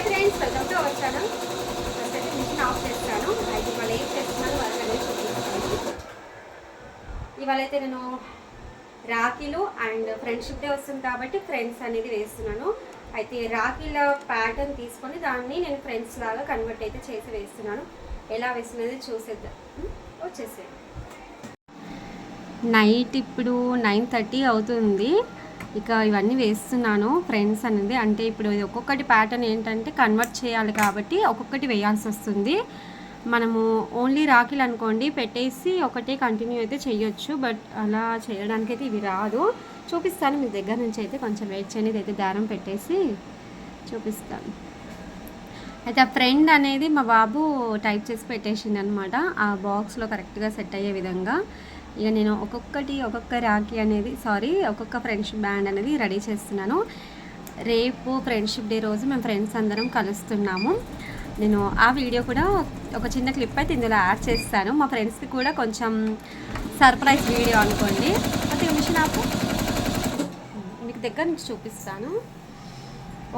Hi friends welcome to our channel. First అయితే machine off చేస్తాను. అయితే ఇవాళ ఏం చేస్తున్నాను వాళ్ళకి చూపిస్తాను. ఇవాళ అయితే నేను రాఖీలు అండ్ ఫ్రెండ్షిప్ డే వస్తుంది కాబట్టి ఫ్రెండ్స్ అనేది వేస్తున్నాను. అయితే రాఖీల ప్యాటర్న్ తీసుకొని దాన్ని నేను ఫ్రెండ్స్ లాగా కన్వర్ట్ అయితే చేసి వేస్తున్నాను. ఎలా వేస్తున్నది చూసేద్దాం. వచ్చేసేది నైట్ ఇప్పుడు నైన్ థర్టీ అవుతుంది. ఇక ఇవన్నీ వేస్తున్నాను ఫ్రెండ్స్ అనేది అంటే ఇప్పుడు ఇది ఒక్కొక్కటి ప్యాటర్న్ ఏంటంటే కన్వర్ట్ చేయాలి కాబట్టి ఒక్కొక్కటి వేయాల్సి వస్తుంది. మనము ఓన్లీ రాఖీలు అనుకోండి పెట్టేసి ఒకటే కంటిన్యూ అయితే చేయొచ్చు. బట్ అలా చేయడానికి అయితే ఇవి రాదు. చూపిస్తాను మీ దగ్గర నుంచి అయితే కొంచెం వెయిట్ చేయని అయితే దారం పెట్టేసి చూపిస్తాను. అయితే ఆ ఫ్రెండ్ అనేది మా బాబు టైప్ చేసి పెట్టేసింది అనమాట ఆ బాక్స్లో కరెక్ట్గా సెట్ అయ్యే విధంగా. ఇక నేను ఒక్కొక్కటి ఒక్కొక్క రాఖీ అనేది సారీ ఒక్కొక్క ఫ్రెండ్షిప్ బ్యాండ్ అనేది రెడీ చేస్తున్నాను. రేపు ఫ్రెండ్షిప్ డే రోజు మేము ఫ్రెండ్స్ అందరం కలుస్తున్నాము. నేను ఆ వీడియో కూడా ఒక చిన్న క్లిప్ అయితే ఇందులో యాడ్ చేస్తాను. మా ఫ్రెండ్స్కి కూడా కొంచెం సర్ప్రైజ్ వీడియో అనుకోండి. ఒక నిమిషం నాకు మీకు దగ్గర నుంచి చూపిస్తాను.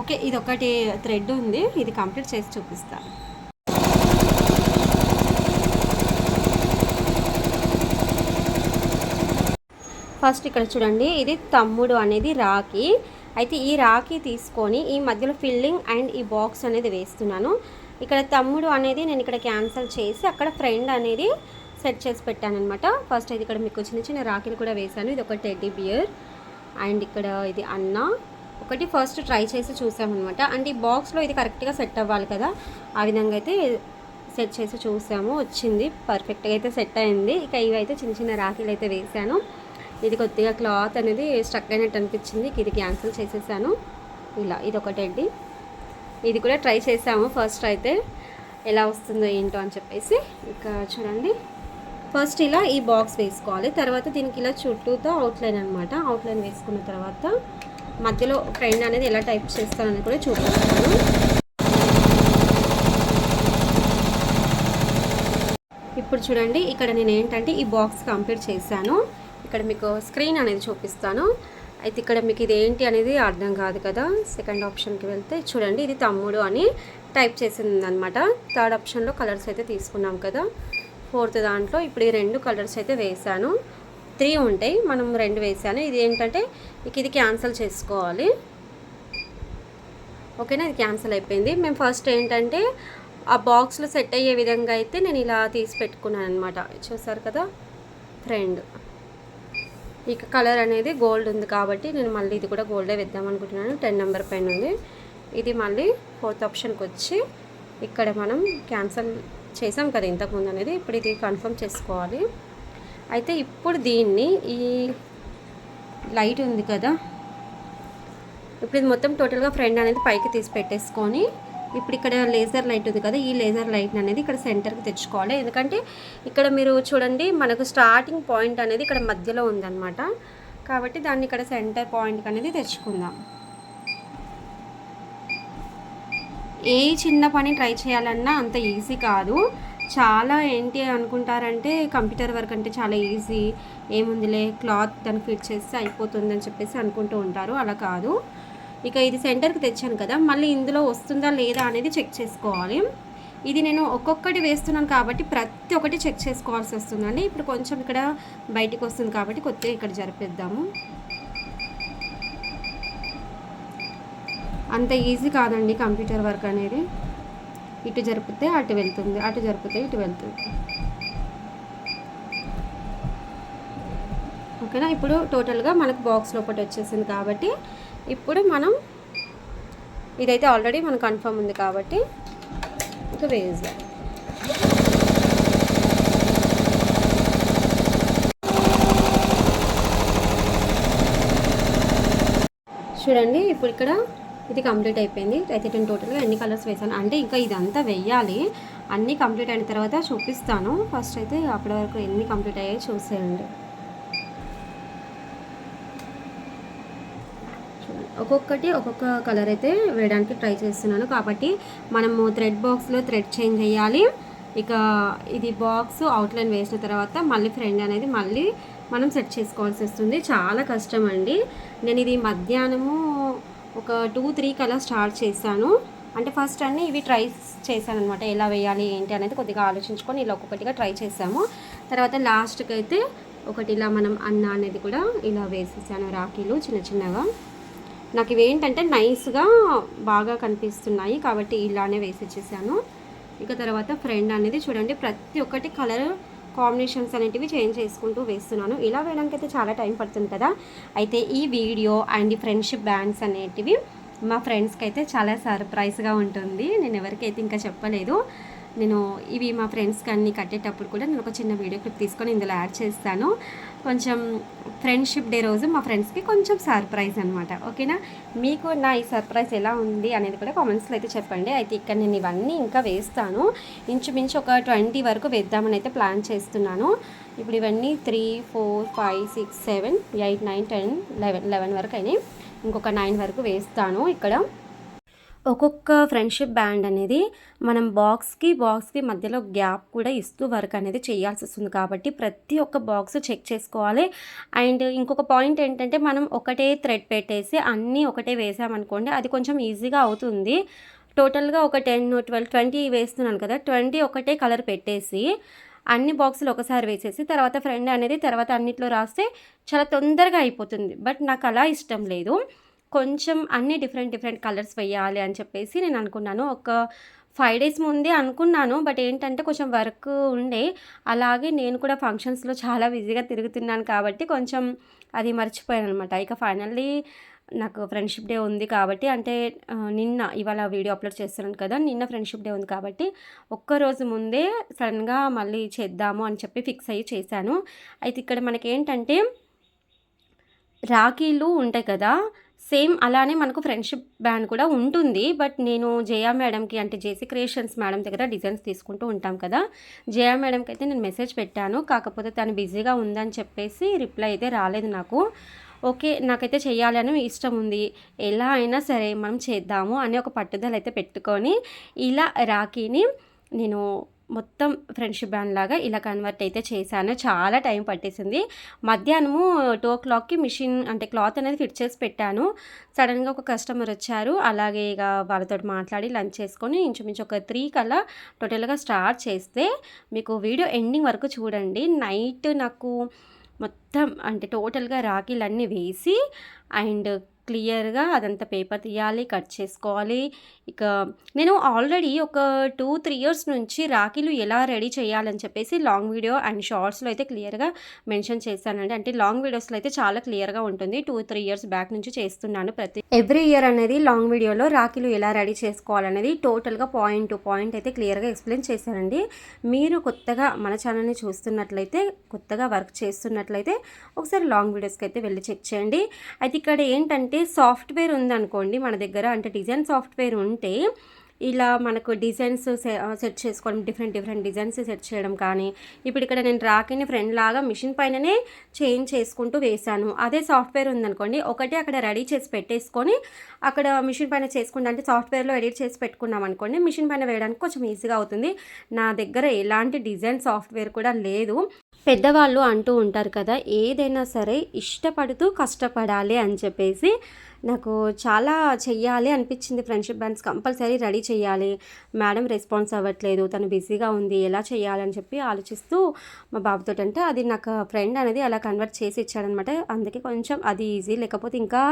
ఓకే ఇది ఒకటి థ్రెడ్ ఉంది. ఇది కంప్లీట్ చేసి చూపిస్తాను. ఫస్ట్ ఇక్కడ చూడండి ఇది తమ్ముడు అనేది రాఖీ. అయితే ఈ రాఖీ తీసుకొని ఈ మధ్యలో ఫిల్లింగ్ అండ్ ఈ బాక్స్ అనేది వేస్తున్నాను. ఇక్కడ తమ్ముడు అనేది నేను ఇక్కడ క్యాన్సిల్ చేసి అక్కడ ఫ్రెండ్ అనేది సెట్ చేసి పెట్టాను అనమాట ఫస్ట్ అయితే ఇక్కడ మీకు చిన్న చిన్న రాఖీలు కూడా వేశాను. ఇది ఒక టెడ్డీ బియర్ అండ్ ఇక్కడ ఇది అన్న. ఒకటి ఫస్ట్ ట్రై చేసి చూసామన్నమాట. అండ్ ఈ బాక్స్లో ఇది కరెక్ట్గా సెట్ అవ్వాలి కదా. ఆ విధంగా అయితే సెట్ చేసి చూసాము. వచ్చింది. పర్ఫెక్ట్గా అయితే సెట్ అయింది. ఇక ఇవి అయితే చిన్న చిన్న రాఖీలు అయితే వేసాను ఇది కొద్దిగా క్లాత్ అనేది స్ట్రక్ అయినట్టు అనిపించింది. ఇది క్యాన్సిల్ చేసేసాను. ఇలా ఇది ఒకటండి ఇది కూడా ట్రై చేసాము ఫస్ట్ అయితే. ఎలా వస్తుందో ఏంటో అని చెప్పేసి ఇక చూడండి. ఫస్ట్ ఇలా ఈ బాక్స్ వేసుకోవాలి. తర్వాత దీనికి ఇలా చుట్టూతో అవుట్లైన్ అనమాట అవుట్లైన్ వేసుకున్న తర్వాత మధ్యలో ఫ్రెండ్ అనేది ఎలా టైప్ చేస్తానని కూడా చూపిస్తాను. ఇప్పుడు చూడండి ఇక్కడ నేను ఏంటంటే ఈ బాక్స్ కంప్లీట్ చేశాను. ఇక్కడ మీకు స్క్రీన్ అనేది చూపిస్తాను. అయితే ఇక్కడ మీకు ఇది ఏంటి అనేది అర్థం కాదు కదా. సెకండ్ ఆప్షన్కి వెళ్తే చూడండి ఇది తమ్ముడు అని టైప్ చేసింది అనమాట థర్డ్ ఆప్షన్లో కలర్స్ అయితే తీసుకున్నాం కదా. ఫోర్త్ దాంట్లో ఇప్పుడు ఈ రెండు కలర్స్ అయితే వేసాను త్రీ ఉంటాయి మనం రెండు వేసాను ఇది ఏంటంటే ఇక ఇది క్యాన్సిల్ చేసుకోవాలి. ఓకేనా? ఇది క్యాన్సిల్ అయిపోయింది. మేము ఫస్ట్ ఏంటంటే ఆ బాక్స్లో సెట్ అయ్యే విధంగా అయితే నేను ఇలా తీసి పెట్టుకున్నాను అనమాట చూసారు కదా? ఫ్రెండ్ ఇక కలర్ అనేది గోల్డ్ ఉంది కాబట్టి నేను మళ్ళీ ఇది కూడా గోల్డే వేద్దాం అనుకుంటున్నాను. టెన్ నెంబర్ పైన ఉంది. ఇది మళ్ళీ ఫోర్త్ ఆప్షన్కి వచ్చి ఇక్కడ మనం క్యాన్సిల్ చేసాం కదా ఇంతకుముందు అనేది. ఇప్పుడు ఇది కన్ఫర్మ్ చేసుకోవాలి. అయితే ఇప్పుడు దీన్ని ఈ లైట్ ఉంది కదా. ఇప్పుడు ఇది మొత్తం టోటల్గా ఫ్రెండ్ అనేది పైకి తీసి పెట్టేసుకొని ఇప్పుడు ఇక్కడ లేజర్ లైట్ ఉంది కదా ఈ లేజర్ లైట్ అనేది ఇక్కడ సెంటర్కి తెచ్చుకోవాలి. ఎందుకంటే ఇక్కడ మీరు చూడండి మనకు స్టార్టింగ్ పాయింట్ అనేది ఇక్కడ మధ్యలో ఉందన్నమాట. కాబట్టి దాన్ని ఇక్కడ సెంటర్ పాయింట్ అనేది తెచ్చుకుందాం. ఏ చిన్న పని ట్రై చేయాలన్నా అంత ఈజీ కాదు. చాలా ఏంటి అనుకుంటారంటే కంప్యూటర్ వర్క్ అంటే చాలా ఈజీ ఏముందిలే క్లాత్ దాన్ని ఫిట్ చేస్తే అయిపోతుంది అని చెప్పేసి అనుకుంటూ ఉంటారు. అలా కాదు. ఇక ఇది సెంటర్కి తెచ్చాను కదా మళ్ళీ ఇందులో వస్తుందా లేదా అనేది చెక్ చేసుకోవాలి. ఇది నేను ఒక్కొక్కటి వేస్తున్నాను కాబట్టి ప్రతి ఒక్కటి చెక్ చేసుకోవాల్సి వస్తుందండి. ఇప్పుడు కొంచెం ఇక్కడ బయటికి వస్తుంది కాబట్టి కొద్దిగా ఇక్కడ జరిపిద్దాము. అంత ఈజీ కాదండి కంప్యూటర్ వర్క్ అనేది. ఇటు జరిపితే అటు వెళ్తుంది అటు జరిపితే ఇటు వెళ్తుంది. ఓకేనా? ఇప్పుడు టోటల్గా మనకు బాక్స్ లోపల వచ్చేసింది కాబట్టి ఇప్పుడు మనం ఇదైతే ఆల్రెడీ మనకు కన్ఫర్మ్ ఉంది కాబట్టి ఇంకా వేసాం చూడండి ఇప్పుడు ఇక్కడ ఇది కంప్లీట్ అయిపోయింది. అయితే నేను టోటల్గా ఎన్ని కలర్స్ వేసాను? అంటే ఇంకా ఇదంతా వెయ్యాలి అన్నీ కంప్లీట్ అయిన తర్వాత చూపిస్తాను. ఫస్ట్ అయితే అప్పటి వరకు ఎన్ని కంప్లీట్ అయ్యాయి చూసేయండి. ఒక్కొక్కటి ఒక్కొక్క కలర్ అయితే వేయడానికి ట్రై చేస్తున్నాను. కాబట్టి మనము థ్రెడ్ బాక్స్లో థ్రెడ్ చేంజ్ చేయాలి. ఇక ఇది బాక్స్ అవుట్లైన్ వేసిన తర్వాత మళ్ళీ ఫ్రెండ్ అనేది మళ్ళీ మనం సెట్ చేసుకోవాల్సి వస్తుంది. చాలా కష్టం అండి. నేను ఇది మధ్యాహ్నము ఒక టూ త్రీ కలర్ స్టార్ట్ చేశాను. అంటే ఫస్ట్ అన్నీ ఇవి ట్రై చేశాను అనమాట ఎలా వేయాలి ఏంటి అనేది కొద్దిగా ఆలోచించుకొని ఇలా ఒక్కొక్కటిగా ట్రై చేసాము తర్వాత లాస్ట్కి అయితే ఒకటి ఇలా మనం అన్న అనేది కూడా ఇలా వేసేసాను. రాఖీలు చిన్న చిన్నగా. నాకు ఇవి ఏంటంటే నైస్గా బాగా కనిపిస్తున్నాయి. కాబట్టి ఇలానే వేసి ఇచ్చేసాను ఇక తర్వాత ఫ్రెండ్ అనేది చూడండి ప్రతి ఒక్కటి కలర్ కాంబినేషన్స్ అనేటివి చేంజ్ చేసుకుంటూ వేస్తున్నాను. ఇలా వేయడానికి అయితే చాలా టైం పడుతుంది కదా. అయితే ఈ వీడియో అండ్ ఈ ఫ్రెండ్షిప్ బ్యాండ్స్ అనేటివి మా ఫ్రెండ్స్కి అయితే చాలా సర్ప్రైజ్గా ఉంటుంది. నేను ఎవరికైతే ఇంకా చెప్పలేదు. నేను ఇవి మా ఫ్రెండ్స్కి అన్ని కట్టేటప్పుడు కూడా నేను ఒక చిన్న వీడియో క్లిప్ తీసుకొని ఇందులో యాడ్ చేస్తాను. కొంచెం ఫ్రెండ్షిప్ డే రోజు మా ఫ్రెండ్స్కి కొంచెం సర్ప్రైజ్ అనమాట ఓకేనా? మీకు నా ఈ సర్ప్రైజ్ ఎలా ఉంది అనేది కూడా కామెంట్స్లో అయితే చెప్పండి. అయితే ఇక్కడ నేను ఇవన్నీ ఇంకా వేస్తాను. ఇంచుమించు ఒక ట్వంటీ వరకు వేద్దామని అయితే ప్లాన్ చేస్తున్నాను. ఇప్పుడు ఇవన్నీ three four five six seven eight nine ten eleven eleven వరకు అయినాయి. ఇంకొక నైన్ వరకు వేస్తాను ఇక్కడ. ఒక్కొక్క ఫ్రెండ్షిప్ బ్యాండ్ అనేది మనం బాక్స్కి బాక్స్కి మధ్యలో గ్యాప్ కూడా ఇస్తూ వర్క్ అనేది చేయాల్సి వస్తుంది. కాబట్టి ప్రతి ఒక్క బాక్స్ చెక్ చేసుకోవాలి. అండ్ ఇంకొక పాయింట్ ఏంటంటే మనం ఒకటే థ్రెడ్ పెట్టేసి అన్నీ ఒకటే వేసామనుకోండి అది కొంచెం ఈజీగా అవుతుంది. టోటల్గా ఒక టెన్ ట్వెల్వ్ ట్వంటీ వేస్తున్నాను కదా ట్వంటీ ఒకటే కలర్ పెట్టేసి అన్ని బాక్సులు ఒకసారి వేసేసి తర్వాత ఫ్రెండ్ అనేది తర్వాత అన్నిట్లో రాస్తే చాలా తొందరగా అయిపోతుంది. బట్ నాకు అలా ఇష్టం లేదు. కొంచెం అన్ని డిఫరెంట్ డిఫరెంట్ కలర్స్ వేయాలి అని చెప్పేసి నేను అనుకున్నాను. ఒక ఫైవ్ డేస్ ముందే అనుకున్నాను బట్ ఏంటంటే కొంచెం వర్క్ ఉండే. అలాగే నేను కూడా ఫంక్షన్స్లో చాలా బిజీగా తిరుగుతున్నాను కాబట్టి కొంచెం అది మర్చిపోయాను అనమాట ఇక ఫైనల్లీ నాకు ఫ్రెండ్షిప్ డే ఉంది కాబట్టి అంటే నిన్న ఇవాళ వీడియో అప్లోడ్ చేస్తున్నాను కదా నిన్న ఫ్రెండ్షిప్ డే ఉంది కాబట్టి ఒక్కరోజు ముందే సడన్గా మళ్ళీ చేద్దాము అని చెప్పి ఫిక్స్ అయ్యి చేశాను. అయితే ఇక్కడ మనకి ఏంటంటే రాఖీలు ఉంటాయి కదా సేమ్ అలానే మనకు ఫ్రెండ్షిప్ బ్యాండ్ కూడా ఉంటుంది. బట్ నేను జయా మేడంకి అంటే జేసీ క్రియేషన్స్ మేడం దగ్గర డిజైన్స్ తీసుకుంటూ ఉంటాం కదా. జయా మేడంకి అయితే నేను మెసేజ్ పెట్టాను. కాకపోతే తను బిజీగా ఉందని చెప్పేసి రిప్లై అయితే రాలేదు నాకు. ఓకే నాకైతే చేయాలని ఇష్టం ఉంది. ఎలా అయినా సరే మనం చేద్దాము అని ఒక పట్టుదల అయితే పెట్టుకొని ఇలా రాఖీని నేను మొత్తం ఫ్రెండ్షిప్ బ్యాండ్ లాగా ఇలా కన్వర్ట్ అయితే చేశాను. చాలా టైం పట్టేసింది. మధ్యాహ్నము టూ ఓ క్లాక్కి మిషన్ అంటే క్లాత్ అనేది ఫిట్ చేసి పెట్టాను. సడన్గా ఒక కస్టమర్ వచ్చారు. అలాగే ఇక వాళ్ళతో మాట్లాడి లంచ్ చేసుకొని ఇంచుమించు ఒక త్రీ కల్లా టోటల్గా స్టార్ట్ చేస్తే మీకు వీడియో ఎండింగ్ వరకు చూడండి. నైట్ నాకు మొత్తం అంటే టోటల్గా రాఖీలన్నీ వేసి అండ్ క్లియర్గా అదంతా పేపర్ తీయాలి కట్ చేసుకోవాలి. ఇక నేను ఆల్రెడీ ఒక టూ త్రీ ఇయర్స్ నుంచి రాఖీలు ఎలా రెడీ చేయాలని చెప్పేసి లాంగ్ వీడియో అండ్ షార్ట్స్లో అయితే క్లియర్గా మెన్షన్ చేశానండి. అంటే లాంగ్ వీడియోస్లో అయితే చాలా క్లియర్గా ఉంటుంది. టూ త్రీ ఇయర్స్ బ్యాక్ నుంచి చేస్తున్నాను ప్రతి ఎవ్రీ ఇయర్ అనేది లాంగ్ వీడియోలో రాఖీలు ఎలా రెడీ చేసుకోవాలనేది టోటల్గా పాయింట్ టు పాయింట్ అయితే క్లియర్గా ఎక్స్ప్లెయిన్ చేశానండి. మీరు కొత్తగా మన ఛానల్ని చూస్తున్నట్లయితే కొత్తగా వర్క్ చేస్తున్నట్లయితే ఒకసారి లాంగ్ వీడియోస్కి అయితే వెళ్ళి చెక్ చేయండి. అయితే ఇక్కడ ఏంటంటే సాఫ్ట్వేర్ ఉందనుకోండి మన దగ్గర అంటే డిజైన్ సాఫ్ట్వేర్ ఉంటే ఇలా మనకు డిజైన్స్ సెట్ చేసుకోవడం డిఫరెంట్ డిఫరెంట్ డిజైన్స్ సెట్ చేయడం కానీ ఇప్పుడు ఇక్కడ నేను రాకిని ఫ్రెండ్ లాగా మిషన్ పైననే చేంజ్ చేసుకుంటూ వేశాను. అదే సాఫ్ట్వేర్ ఉందనుకోండి ఒకటి అక్కడ రెడీ చేసి పెట్టేసుకొని అక్కడ మిషన్ పైన చేసుకుంటే అంటే సాఫ్ట్వేర్లో ఎడిట్ చేసి పెట్టుకున్నాం అనుకోండి మిషన్ పైన వేయడానికి కొంచెం ఈజీగా అవుతుంది. నా దగ్గర ఎలాంటి డిజైన్ సాఫ్ట్వేర్ కూడా లేదు. పెద్దవాళ్ళు అంటూ ఉంటారు కదా ఏదైనా సరే ఇష్టపడుతూ కష్టపడాలి అని చెప్పేసి నాకు చాలా చెయ్యాలి అనిపించింది ఫ్రెండ్షిప్ బ్యాండ్స్ కంపల్సరీ రెడీ చేయాలి మేడం రెస్పాన్స్ అవ్వట్లేదు తను బిజీగా ఉంది ఎలా చేయాలని చెప్పి ఆలోచిస్తూ మా బాబుతో అంటే అది నాకు ఫ్రెండ్ అనేది అలా కన్వర్ట్ చేసి ఇచ్చాడనమాట. అందుకే కొంచెం అది ఈజీ లేకపోతే ఇంకా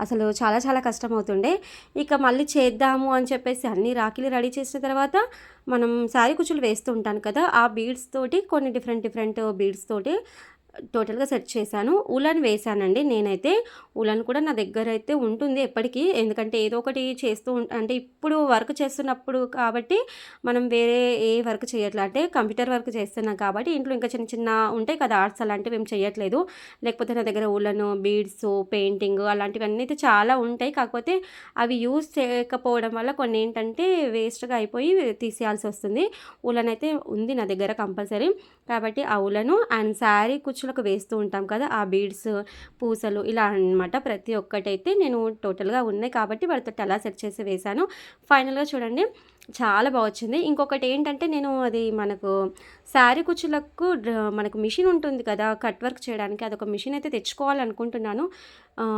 అసలు చాలా చాలా కష్టం అవుతుండే ఇక మళ్ళీ చేద్దాము అని చెప్పేసి అన్ని రాఖీలు రెడీ చేసిన తర్వాత మనం శారీ కుచ్చులు వేస్తూ ఉంటాను కదా ఆ బీడ్స్ తోటి కొన్ని డిఫరెంట్ డిఫరెంట్ బీడ్స్ తోటి టోటల్గా సెట్ చేశాను. ఉలన్ వేశానండి. నేనైతే ఉలన్ కూడా నా దగ్గర అయితే ఉంటుంది ఎప్పటికీ. ఎందుకంటే ఏదో ఒకటి చేస్తూ అంటే ఇప్పుడు వర్క్ చేస్తున్నప్పుడు కాబట్టి మనం వేరే ఏ వర్క్ చేయట్లా అంటే కంప్యూటర్ వర్క్ చేస్తున్నాం కాబట్టి ఇంట్లో ఇంకా చిన్న చిన్న ఉంటాయి కదా ఆర్ట్స్ అలాంటివి ఏం చేయట్లేదు. లేకపోతే నా దగ్గర ఉలను బీడ్స్ పెయింటింగ్ అలాంటివన్నీ అయితే చాలా ఉంటాయి. కాకపోతే అవి యూజ్ చేయకపోవడం వల్ల కొన్ని ఏంటంటే వేస్ట్గా అయిపోయి తీసేయాల్సి వస్తుంది. ఉలన్ అయితే ఉంది నా దగ్గర కంపల్సరీ. కాబట్టి ఆ ఉలను అండ్ శారీ ఖర్చులకు వేస్తూ ఉంటాం కదా ఆ బీడ్స్ పూసలు ఇలా అనమాట ప్రతి ఒక్కటైతే నేను టోటల్గా ఉన్నాయి కాబట్టి వాటితో అలా సెట్ చేసి వేశాను ఫైనల్గా చూడండి. చాలా బాగా వచ్చింది. ఇంకొకటి ఏంటంటే నేను అది మనకు శారీ కుచ్చులకు మనకు మిషన్ ఉంటుంది కదా కట్ వర్క్ చేయడానికి అదొక మిషన్ అయితే తెచ్చుకోవాలనుకుంటున్నాను.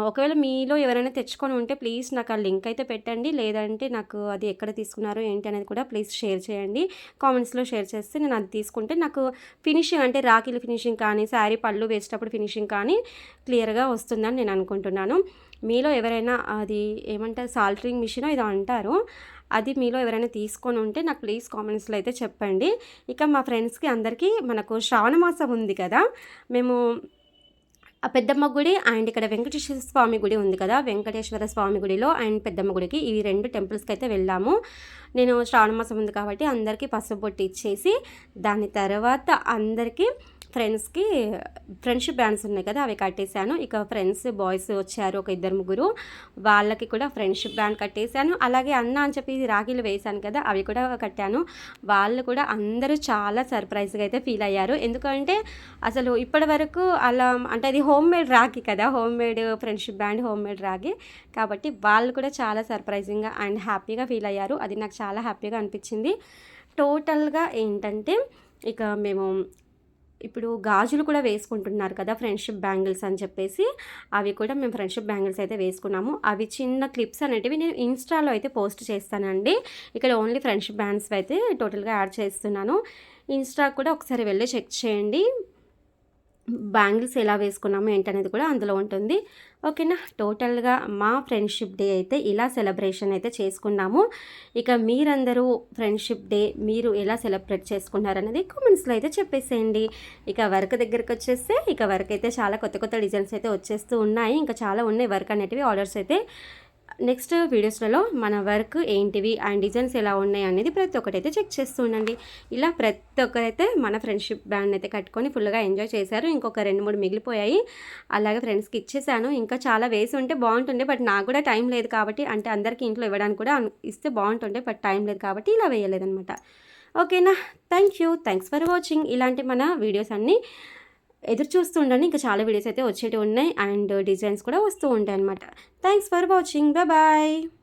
ఒకవేళ మీలో ఎవరైనా తెచ్చుకొని ఉంటే ప్లీజ్ నాకు ఆ లింక్ అయితే పెట్టండి. లేదంటే నాకు అది ఎక్కడ తీసుకున్నారో ఏంటి అనేది కూడా ప్లీజ్ షేర్ చేయండి. కామెంట్స్లో షేర్ చేస్తే నేను అది తీసుకుంటే నాకు ఫినిషింగ్ అంటే రాఖీలు ఫినిషింగ్ కానీ శారీ పళ్ళు వేసేటప్పుడు ఫినిషింగ్ కానీ క్లియర్గా వస్తుందని నేను అనుకుంటున్నాను. మీలో ఎవరైనా అది ఏమంటారు సాల్టరింగ్ మిషన్ ఇది అంటారు. అది మీలో ఎవరైనా తీసుకొని ఉంటే నాకు ప్లీజ్ కామెంట్స్లో అయితే చెప్పండి. ఇక మా ఫ్రెండ్స్కి అందరికీ మనకు శ్రావణ మాసం ఉంది కదా మేము ఆ పెద్దమ్మ గుడి అండ్ ఇక్కడ వెంకటేశ్వర స్వామి గుడి ఉంది కదా వెంకటేశ్వర స్వామి గుడిలో అండ్ పెద్దమ్మ గుడికి ఈ రెండు టెంపుల్స్కి అయితే వెళ్ళాము. నేను శ్రావణ మాసం ఉంది కాబట్టి అందరికీ పసుపు బొట్టు ఇచ్చేసి దాని తర్వాత అందరికీ ఫ్రెండ్స్కి ఫ్రెండ్షిప్ బ్యాండ్స్ ఉన్నాయి కదా అవి కట్టేశాను. ఇక ఫ్రెండ్స్ బాయ్స్ వచ్చారు ఒక ఇద్దరు ముగ్గురు. వాళ్ళకి కూడా ఫ్రెండ్షిప్ బ్యాండ్ కట్టేశాను. అలాగే అన్న అని చెప్పి రాఖీలు వేశాను కదా అవి కూడా కట్టాను. వాళ్ళు కూడా అందరూ చాలా సర్ప్రైజ్గా అయితే ఫీల్ అయ్యారు. ఎందుకంటే అసలు ఇప్పటి వరకు అలా అంటే అది హోమ్ మేడ్ రాఖీ కదా home made friendship band home made rakhi. కాబట్టి వాళ్ళు కూడా చాలా సర్ప్రైజింగ్గా అండ్ హ్యాపీగా ఫీల్ అయ్యారు. అది నాకు చాలా హ్యాపీగా అనిపించింది. టోటల్గా ఏంటంటే ఇక మేము ఇప్పుడు గాజులు కూడా వేసుకుంటున్నారు కదా ఫ్రెండ్షిప్ బ్యాంగిల్స్ అని చెప్పేసి అవి కూడా మేము ఫ్రెండ్షిప్ బ్యాంగిల్స్ అయితే వేసుకున్నాము. అవి చిన్న క్లిప్స్ అనేటివి నేను ఇన్స్టాలో అయితే పోస్ట్ చేస్తానండి. ఇక్కడ ఓన్లీ ఫ్రెండ్షిప్ బ్యాండ్స్ అయితే టోటల్గా యాడ్ చేస్తున్నాను. ఇన్స్టా కూడా ఒకసారి వెళ్ళి చెక్ చేయండి. బ్యాంగిల్స్ ఎలా వేసుకున్నాము ఏంటనేది కూడా అందులో ఉంటుంది. ఓకేనా? టోటల్గా మా ఫ్రెండ్షిప్ డే అయితే ఇలా సెలబ్రేషన్ అయితే చేసుకున్నాము. ఇక మీరందరూ ఫ్రెండ్షిప్ డే మీరు ఎలా సెలబ్రేట్ చేసుకున్నారనేది కామెంట్స్లో అయితే చెప్పేసేయండి. ఇక వర్క్ దగ్గరికి వచ్చేస్తే ఇక వర్క్ అయితే చాలా కొత్త కొత్త డిజైన్స్ అయితే వచ్చేస్తూ ఉన్నాయి. ఇంకా చాలా ఉన్నాయి వర్క్ అనేటివి. ఆర్డర్స్ అయితే నెక్స్ట్ వీడియోస్లలో మన వర్క్ ఏంటివి అండ్ డిజైన్స్ ఎలా ఉన్నాయి అనేది ప్రతి ఒక్కటి అయితే చెక్ చేస్తూ ఉండండి. ఇలా ప్రతి ఒక్కరైతే మన ఫ్రెండ్షిప్ బ్యాండ్ అయితే కట్టుకొని ఫుల్గా ఎంజాయ్ చేశారు. ఇంకొక రెండు మూడు మిగిలిపోయాయి. అలాగే ఫ్రెండ్స్కి ఇచ్చేసాను. ఇంకా చాలా వేసి ఉంటే బాగుంటుండే బట్ నాకు కూడా టైం లేదు కాబట్టి అంటే అందరికీ ఇంట్లో ఇవ్వడానికి కూడా ఇస్తే బాగుంటుండే బట్ టైం లేదు కాబట్టి ఇలా వేయలేదనమాట ఓకేనా? Thank you thanks for watching. ఇలాంటి మన వీడియోస్ అన్నీ ఎదురు చూస్తూ ఉండండి. ఇంకా చాలా వీడియోస్ అయితే వచ్చేటివి ఉన్నాయి. అండ్ డిజైన్స్ కూడా వస్తూ ఉంటాయి అనమాట థ్యాంక్స్ ఫర్ వాచింగ్ బాయ్